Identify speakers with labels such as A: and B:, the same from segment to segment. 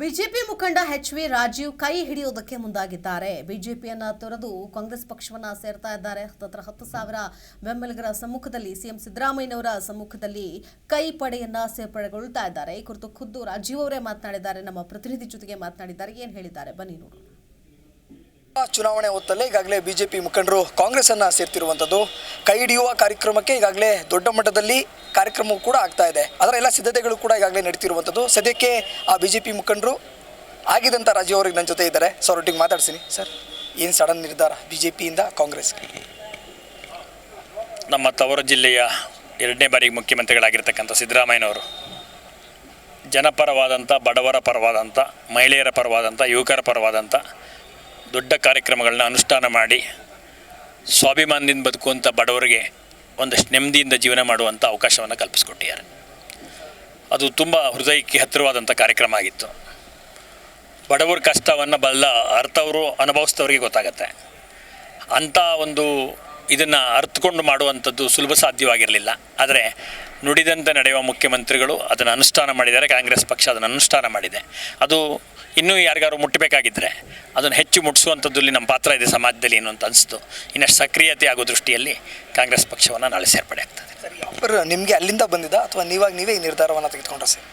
A: BJP ಮುಖಂಡ H V Rajiv ಕೈ ಹಿಡಿಯೋದಕ್ಕೆ ಮುಂದಾಗಿದ್ದಾರೆ. ಬಿಜೆಪಿಯನ್ನ ತೊರೆದು ಕಾಂಗ್ರೆಸ್ ಪಕ್ಷವನ್ನ ಸೇರ್ತಾ ಇದ್ದಾರೆ. ಹತ್ತತ್ರ ಹತ್ತು ಸಾವಿರ ಬೆಂಬಲಿಗರ ಸಮ್ಮುಖದಲ್ಲಿ ಸಿಎಂ ಸಿದ್ದರಾಮಯ್ಯನವರ ಸಮ್ಮುಖದಲ್ಲಿ ಕೈ ಪಡೆಯನ್ನ ಸೇರ್ಪಡೆಗೊಳ್ತಾ ಇದ್ದಾರೆ. ಈ ಕುರಿತು ಖುದ್ದು ರಾಜೀವ್ ಅವರೇ ಮಾತನಾಡಿದ್ದಾರೆ. ನಮ್ಮ ಪ್ರತಿನಿಧಿ ಜೊತೆಗೆ ಮಾತನಾಡಿದ್ದಾರೆ. ಏನ್ ಹೇಳಿದ್ದಾರೆ? ಬನ್ನಿ ನೋಡೋಣ.
B: ಚುನಾವಣೆ ಹೊತ್ತಲ್ಲೇ ಈಗಾಗಲೇ ಬಿಜೆಪಿ ಮುಖಂಡರು ಕಾಂಗ್ರೆಸ್ ಅನ್ನ ಸೇರ್ತಿರುವಂಥದ್ದು. ಕೈ ಹಿಡಿಯುವ ಕಾರ್ಯಕ್ರಮಕ್ಕೆ ಈಗಾಗಲೇ ದೊಡ್ಡ ಮಟ್ಟದಲ್ಲಿ ಕಾರ್ಯಕ್ರಮವು ಕೂಡ ಆಗ್ತಾ ಇದೆ. ಅದರ ಎಲ್ಲ ಸಿದ್ಧತೆಗಳು ಕೂಡ ಈಗಾಗಲೇ ನಡೀತಿರುವಂಥದ್ದು. ಸದ್ಯಕ್ಕೆ ಆ ಬಿಜೆಪಿ ಮುಖಂಡರು ಆಗಿದಂತ ರಾಜೀವ್ ನನ್ನ ಜೊತೆ ಇದ್ದಾರೆ. ಸೊ ಅವರೊಟ್ಟಿಗೆ ಮಾತಾಡ್ತೀನಿ. ಸರ್, ಏನು ಸಡನ್ ನಿರ್ಧಾರ ಬಿಜೆಪಿಯಿಂದ ಕಾಂಗ್ರೆಸ್
C: ನಮ್ಮ ತವರು ಜಿಲ್ಲೆಯ ಎರಡನೇ ಬಾರಿಗೆ ಮುಖ್ಯಮಂತ್ರಿಗಳಾಗಿರ್ತಕ್ಕಂಥ ಸಿದ್ದರಾಮಯ್ಯನವರು, ಜನಪರವಾದಂಥ, ಬಡವರ ಪರವಾದಂಥ, ಮಹಿಳೆಯರ ಪರವಾದಂಥ, ಯುವಕರ ಪರವಾದಂಥ ದೊಡ್ಡ ಕಾರ್ಯಕ್ರಮಗಳನ್ನ ಅನುಷ್ಠಾನ ಮಾಡಿ ಸ್ವಾಭಿಮಾನದಿಂದ ಬದುಕುವಂಥ ಬಡವರಿಗೆ ಒಂದಷ್ಟು ನೆಮ್ಮದಿಯಿಂದ ಜೀವನ ಮಾಡುವಂಥ ಅವಕಾಶವನ್ನು ಕಲ್ಪಿಸ್ಕೊಟ್ಟಿದ್ದಾರೆ. ಅದು ತುಂಬ ಹೃದಯಕ್ಕೆ ಹತ್ತಿರವಾದಂಥ ಕಾರ್ಯಕ್ರಮ ಆಗಿತ್ತು. ಬಡವರ ಕಷ್ಟವನ್ನು ಬಲ್ಲ ಅರ್ಥವರು ಅನುಭವಿಸಿದವರಿಗೆ ಗೊತ್ತಾಗತ್ತೆ. ಅಂಥ ಒಂದು ಇದನ್ನು ಅರ್ಥಕೊಂಡು ಮಾಡುವಂಥದ್ದು ಸುಲಭ ಸಾಧ್ಯವಾಗಿರಲಿಲ್ಲ. ಆದರೆ ನುಡಿದಂತೆ ನಡೆಯುವ ಮುಖ್ಯಮಂತ್ರಿಗಳು ಅದನ್ನು ಅನುಷ್ಠಾನ ಮಾಡಿದ್ದಾರೆ, ಕಾಂಗ್ರೆಸ್ ಪಕ್ಷ ಅದನ್ನು ಅನುಷ್ಠಾನ ಮಾಡಿದೆ. ಅದು ಇನ್ನೂ ಯಾರಿಗಾರು ಮುಟ್ಟಬೇಕಾಗಿದ್ದರೆ ಅದನ್ನು ಹೆಚ್ಚು ಮುಟ್ಟಿಸುವಂಥದ್ದಲ್ಲಿ ನಮ್ಮ ಪಾತ್ರ ಇದೆ ಸಮಾಜದಲ್ಲಿ ಏನು ಅಂತ ಅನಿಸ್ತು. ಇನ್ನಷ್ಟು ಸಕ್ರಿಯತೆ ಆಗೋ ದೃಷ್ಟಿಯಲ್ಲಿ ಕಾಂಗ್ರೆಸ್ ಪಕ್ಷವನ್ನು ನಾಳೆ ಸೇರ್ಪಡೆ ಆಗ್ತದೆ.
B: ಸರ್ ನಿಮಗೆ ಅಲ್ಲಿಂದ ಬಂದಿದ್ದ ಅಥವಾ ನೀವಾಗ ನೀವೇ ಈ ನಿರ್ಧಾರವನ್ನು ತೆಗೆದುಕೊಂಡ್ರೆ ಸರ್?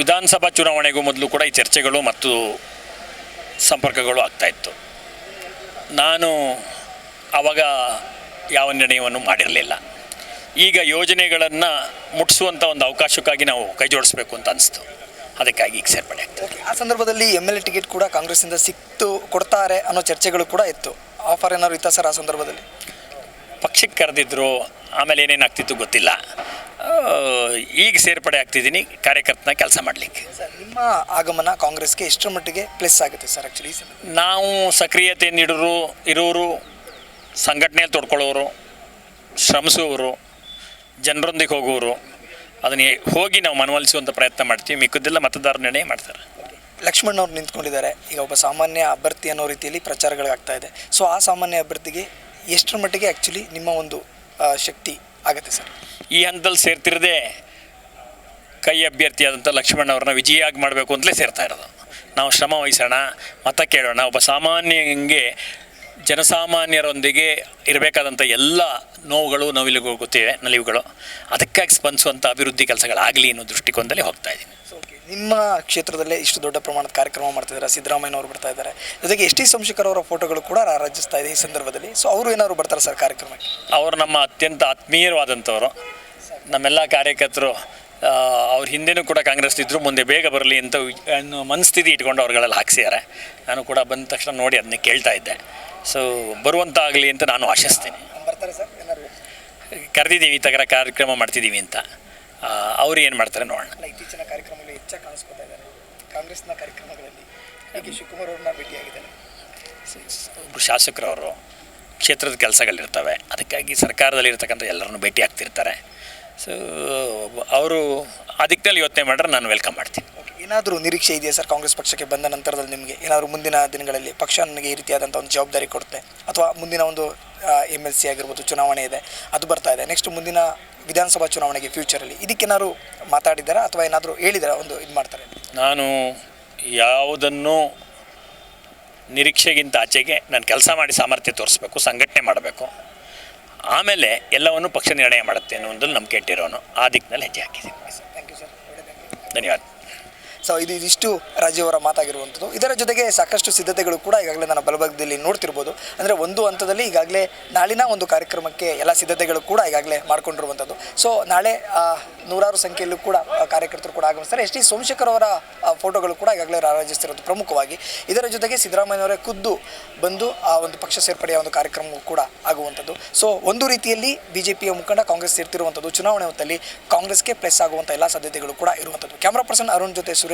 C: ವಿಧಾನಸಭಾ ಚುನಾವಣೆಗೂ ಮೊದಲು ಕೂಡ ಈ ಚರ್ಚೆಗಳು ಮತ್ತು ಸಂಪರ್ಕಗಳು ಆಗ್ತಾಯಿತ್ತು ನಾನು ಆವಾಗ ಯಾವ ನಿರ್ಣಯವನ್ನು ಮಾಡಿರಲಿಲ್ಲ. ಈಗ ಯೋಜನೆಗಳನ್ನು ಮುಟ್ಟಿಸುವಂಥ ಒಂದು ಅವಕಾಶಕ್ಕಾಗಿ ನಾವು ಕೈ ಜೋಡಿಸ್ಬೇಕು ಅಂತ ಅನಿಸ್ತು. ಅದಕ್ಕಾಗಿ ಈಗ ಸೇರ್ಪಡೆ ಆಗ್ತದೆ
B: ಆ ಸಂದರ್ಭದಲ್ಲಿ ಎಂ ಎಲ್ ಎ ಟಿಕೆಟ್ ಕೂಡ ಕಾಂಗ್ರೆಸ್ಸಿಂದ ಸಿಕ್ತು ಕೊಡ್ತಾರೆ ಅನ್ನೋ ಚರ್ಚೆಗಳು ಕೂಡ ಇತ್ತು. ಆಫರ್ ಏನಾದ್ರು ಇತ್ತ ಸರ್ ಆ ಸಂದರ್ಭದಲ್ಲಿ?
C: ಪಕ್ಷಕ್ಕೆ ಕರೆದಿದ್ರು ಆಮೇಲೆ ಏನೇನಾಗ್ತಿತ್ತು ಗೊತ್ತಿಲ್ಲ. ಈಗ ಸೇರ್ಪಡೆ ಆಗ್ತಿದ್ದೀನಿ ಕಾರ್ಯಕರ್ತನ ಕೆಲಸ ಮಾಡಲಿಕ್ಕೆ.
B: ಸರ್ ನಿಮ್ಮ ಆಗಮನ ಕಾಂಗ್ರೆಸ್ಗೆ ಎಷ್ಟರ ಮಟ್ಟಿಗೆ ಪ್ಲಸ್ ಆಗುತ್ತೆ ಸರ್ ಆ್ಯಕ್ಚುಲಿ
C: ನಾವು ಸಕ್ರಿಯತೆ ನೀಡೋರು ಇರೋರು ಸಂಘಟನೆಯಲ್ಲಿ ತೊಡ್ಕೊಳ್ಳೋರು ಶ್ರಮಿಸುವವರು ಜನರೊಂದಿಗೆ ಹೋಗುವವರು ಅದನ್ನ ಹೋಗಿ ನಾವು ಮನವೊಲಿಸುವಂಥ ಪ್ರಯತ್ನ ಮಾಡ್ತೀವಿ. ಮಿಕ್ಕಿದ್ದೆಲ್ಲ ಮತದಾರ ನಿರ್ಣಯ ಮಾಡ್ತಾರೆ.
B: ಲಕ್ಷ್ಮಣ್ ಅವ್ರು ನಿಂತ್ಕೊಂಡಿದ್ದಾರೆ. ಈಗ ಒಬ್ಬ ಸಾಮಾನ್ಯ ಅಭ್ಯರ್ಥಿ ಅನ್ನೋ ರೀತಿಯಲ್ಲಿ ಪ್ರಚಾರಗಳಾಗ್ತಾ ಇದೆ. ಸೊ ಆ ಸಾಮಾನ್ಯ ಅಭ್ಯರ್ಥಿಗೆ ಎಷ್ಟರ ಮಟ್ಟಿಗೆ ಆ್ಯಕ್ಚುಲಿ ನಿಮ್ಮ ಒಂದು ಶಕ್ತಿ ಆಗುತ್ತೆ ಸರ್?
C: ಈ ಹಂತದಲ್ಲಿ ಸೇರ್ತಿರದೆ ಕೈ ಅಭ್ಯರ್ಥಿಯಾದಂಥ ಲಕ್ಷ್ಮಣ್ ಅವ್ರನ್ನ ವಿಜಯಿಯಾಗಿ ಮಾಡಬೇಕು ಅಂತಲೇ ಸೇರ್ತಾ ಇರೋದು. ನಾವು ಶ್ರಮ ವಹಿಸೋಣ ಮತ ಕೇಳೋಣ. ಒಬ್ಬ ಸಾಮಾನ್ಯಂಗೆ ಜನಸಾಮಾನ್ಯರೊಂದಿಗೆ ಇರಬೇಕಾದಂಥ ಎಲ್ಲ ನೋವುಗಳು ನೋವಿಲಿಗೂ ಗೊತ್ತಿವೆ ನಲಿವುಗಳು. ಅದಕ್ಕಾಗಿ ಸ್ಪಂದಿಸುವಂಥ ಅಭಿವೃದ್ಧಿ ಕೆಲಸಗಳಾಗಲಿ ಅನ್ನೋ ದೃಷ್ಟಿಕೋನದಲ್ಲಿ ಹೋಗ್ತಾ ಇದ್ದೀನಿ.
B: ನಿಮ್ಮ ಕ್ಷೇತ್ರದಲ್ಲೇ ಇಷ್ಟು ದೊಡ್ಡ ಪ್ರಮಾಣದ ಕಾರ್ಯಕ್ರಮ ಮಾಡ್ತಿದ್ದಾರೆ ಸಿದ್ದರಾಮಯ್ಯನವರು ಬರ್ತಾ ಇದ್ದಾರೆ. ಜೊತೆಗೆ ಎಸ್ ಟಿ ಸೋಮಶೇಖರ್ ಅವರ ಫೋಟೋಗಳು ಕೂಡ ರಾರಾಜಿಸ್ತಾ ಇದೆ ಈ ಸಂದರ್ಭದಲ್ಲಿ. ಸೊ ಅವರು ಏನಾದ್ರು ಬರ್ತಾರೆ ಸರ್ ಕಾರ್ಯಕ್ರಮಕ್ಕೆ?
C: ಅವರು ನಮ್ಮ ಅತ್ಯಂತ ಆತ್ಮೀಯರವಾದಂಥವರು ನಮ್ಮೆಲ್ಲ ಕಾರ್ಯಕರ್ತರು ಅವ್ರ ಹಿಂದೆನೂ ಕೂಡ ಕಾಂಗ್ರೆಸ್ ಇದ್ದರು ಮುಂದೆ ಬೇಗ ಬರಲಿ ಅಂತ ಮನಸ್ಥಿತಿ ಇಟ್ಕೊಂಡು ಅವ್ರಗಳೆಲ್ಲ ಹಾಕ್ಸಿದ್ದಾರೆ ನಾನು ಕೂಡ ಬಂದ ತಕ್ಷಣ ನೋಡಿ ಅದನ್ನ ಕೇಳ್ತಾ ಇದ್ದೆ. ಸೊ ಬರುವಂಥ ಆಗಲಿ ಅಂತ ನಾನು ಆಶಿಸ್ತೀನಿ.
B: ಬರ್ತಾರೆ ಸರ್ ಏನಾದ್ರು
C: ಕರೆದಿದ್ದೀವಿ ಈ ಥರ ಕಾರ್ಯಕ್ರಮ ಮಾಡ್ತಿದ್ದೀವಿ ಅಂತ. ಅವರು ಏನು ಮಾಡ್ತಾರೆ ನೋಡೋಣ.
B: ಇತ್ತೀಚಿನ ಕಾರ್ಯಕ್ರಮದಲ್ಲಿ ಹೆಚ್ಚಾಗಿ ಕಾಣಿಸ್ಕೊತಾ ಇದ್ದಾರೆ. ಕಾಂಗ್ರೆಸ್ನ ಕಾರ್ಯಕ್ರಮಗಳಲ್ಲಿ ಶಿವಕುಮಾರ್ ಅವ್ರನ್ನ ಭೇಟಿಯಾಗಿದ್ದಾರೆ
C: ಒಬ್ಬರು ಶಾಸಕರವರು ಕ್ಷೇತ್ರದ ಕೆಲಸಗಳಿರ್ತವೆ. ಅದಕ್ಕಾಗಿ ಸರ್ಕಾರದಲ್ಲಿರ್ತಕ್ಕಂಥ ಎಲ್ಲರನ್ನು ಭೇಟಿ ಆಗ್ತಿರ್ತಾರೆ. ಸೊ ಅವರು ಆ ಯೋಚನೆ ಮಾಡ್ರೆ ನಾನು ವೆಲ್ಕಮ್ ಮಾಡ್ತೀನಿ.
B: ಏನಾದರೂ ನಿರೀಕ್ಷೆ ಇದೆಯಾ ಸರ್ ಕಾಂಗ್ರೆಸ್ ಪಕ್ಷಕ್ಕೆ ಬಂದ ನಂತರದಲ್ಲಿ ನಿಮಗೆ? ಏನಾದರೂ ಮುಂದಿನ ದಿನಗಳಲ್ಲಿ ಪಕ್ಷ ನನಗೆ ಈ ರೀತಿಯಾದಂಥ ಒಂದು ಜವಾಬ್ದಾರಿ ಕೊಡುತ್ತೆ? ಅಥವಾ ಮುಂದಿನ ಒಂದು ಎಂ ಎಲ್ ಸಿ ಆಗಿರ್ಬೋದು ಚುನಾವಣೆ ಇದೆ ಅದು ಬರ್ತಾ ಇದೆ. ನೆಕ್ಸ್ಟ್ ಮುಂದಿನ ವಿಧಾನಸಭಾ ಚುನಾವಣೆಗೆ ಫ್ಯೂಚರಲ್ಲಿ ಇದಕ್ಕೇನಾದ್ರು ಮಾತಾಡಿದ್ದಾರಾ ಅಥವಾ ಏನಾದರೂ ಹೇಳಿದಾರಾ ಒಂದು ಇದು ಮಾಡ್ತಾರೆ?
C: ನಾನು ಯಾವುದನ್ನು ನಿರೀಕ್ಷೆಗಿಂತ ಆಚೆಗೆ ನಾನು ಕೆಲಸ ಮಾಡಿ ಸಾಮರ್ಥ್ಯ ತೋರಿಸ್ಬೇಕು ಸಂಘಟನೆ ಮಾಡಬೇಕು. ಆಮೇಲೆ ಎಲ್ಲವನ್ನು ಪಕ್ಷ ನಿರ್ಣಯ ಮಾಡುತ್ತೆ ಅನ್ನೋದ್ರಲ್ಲಿ ನಂಬಿಕೆ ಇಟ್ಟಿರೋನು ಆ ದಿಕ್ಕಿನಲ್ಲಿ ಹೆಜ್ಜೆ ಹಾಕಿದ್ದೀನಿ
B: ಥ್ಯಾಂಕ್ ಯು ಸರ್
C: ಧನ್ಯವಾದ.
B: ಸೊ ಇದು ಇದಿಷ್ಟು ರಾಜೀವರ ಮಾತಾಗಿರುವಂಥದ್ದು. ಇದರ ಜೊತೆಗೆ ಸಾಕಷ್ಟು ಸಿದ್ಧತೆಗಳು ಕೂಡ ಈಗಾಗಲೇ ನಾನು ಬಲಭಾಗದಲ್ಲಿ ನೋಡ್ತಿರ್ಬೋದು. ಅಂದರೆ ಒಂದು ಹಂತದಲ್ಲಿ ಈಗಾಗಲೇ ನಾಳಿನ ಒಂದು ಕಾರ್ಯಕ್ರಮಕ್ಕೆ ಎಲ್ಲ ಸಿದ್ಧತೆಗಳು ಕೂಡ ಈಗಾಗಲೇ ಮಾಡಿಕೊಂಡಿರುವಂಥದ್ದು. ಸೊ ನಾಳೆ ನೂರಾರು ಸಂಖ್ಯೆಯಲ್ಲೂ ಕೂಡ ಕಾರ್ಯಕರ್ತರು ಕೂಡ ಆಗಮಿಸ್ತಾರೆ. ಎಸ್ ಟಿ ಸೋಮಶೇಖರ್ ಅವರ ಫೋಟೋಗಳು ಕೂಡ ಈಗಾಗಲೇ ರಾರಾಜಿಸ್ತಿರೋದು ಪ್ರಮುಖವಾಗಿ. ಇದರ ಜೊತೆಗೆ ಸಿದ್ದರಾಮಯ್ಯನವರೇ ಖುದ್ದು ಬಂದು, ಆ, ಒಂದು ಪಕ್ಷ ಸೇರ್ಪಡೆಯ ಒಂದು ಕಾರ್ಯಕ್ರಮವೂ ಕೂಡ ಆಗುವಂಥದ್ದು. ಸೊ ಒಂದು ರೀತಿಯಲ್ಲಿ ಬಿ ಜೆ ಪಿಯ ಮುಖಂಡ, ಕಾಂಗ್ರೆಸ್ ಸೇರ್ತಿರುವಂಥದ್ದು ಚುನಾವಣೆ ಹೊತ್ತಲ್ಲಿ ಕಾಂಗ್ರೆಸ್ಗೆ ಪ್ಲಸ್ ಆಗುವಂಥ ಎಲ್ಲ ಸಾಧ್ಯತೆಗಳು ಕೂಡ ಇರುವಂಥದ್ದು. ಕ್ಯಾಮ್ರಾ ಪರ್ಸನ್ ಅರುಣ್ ಜೊತೆ Suresh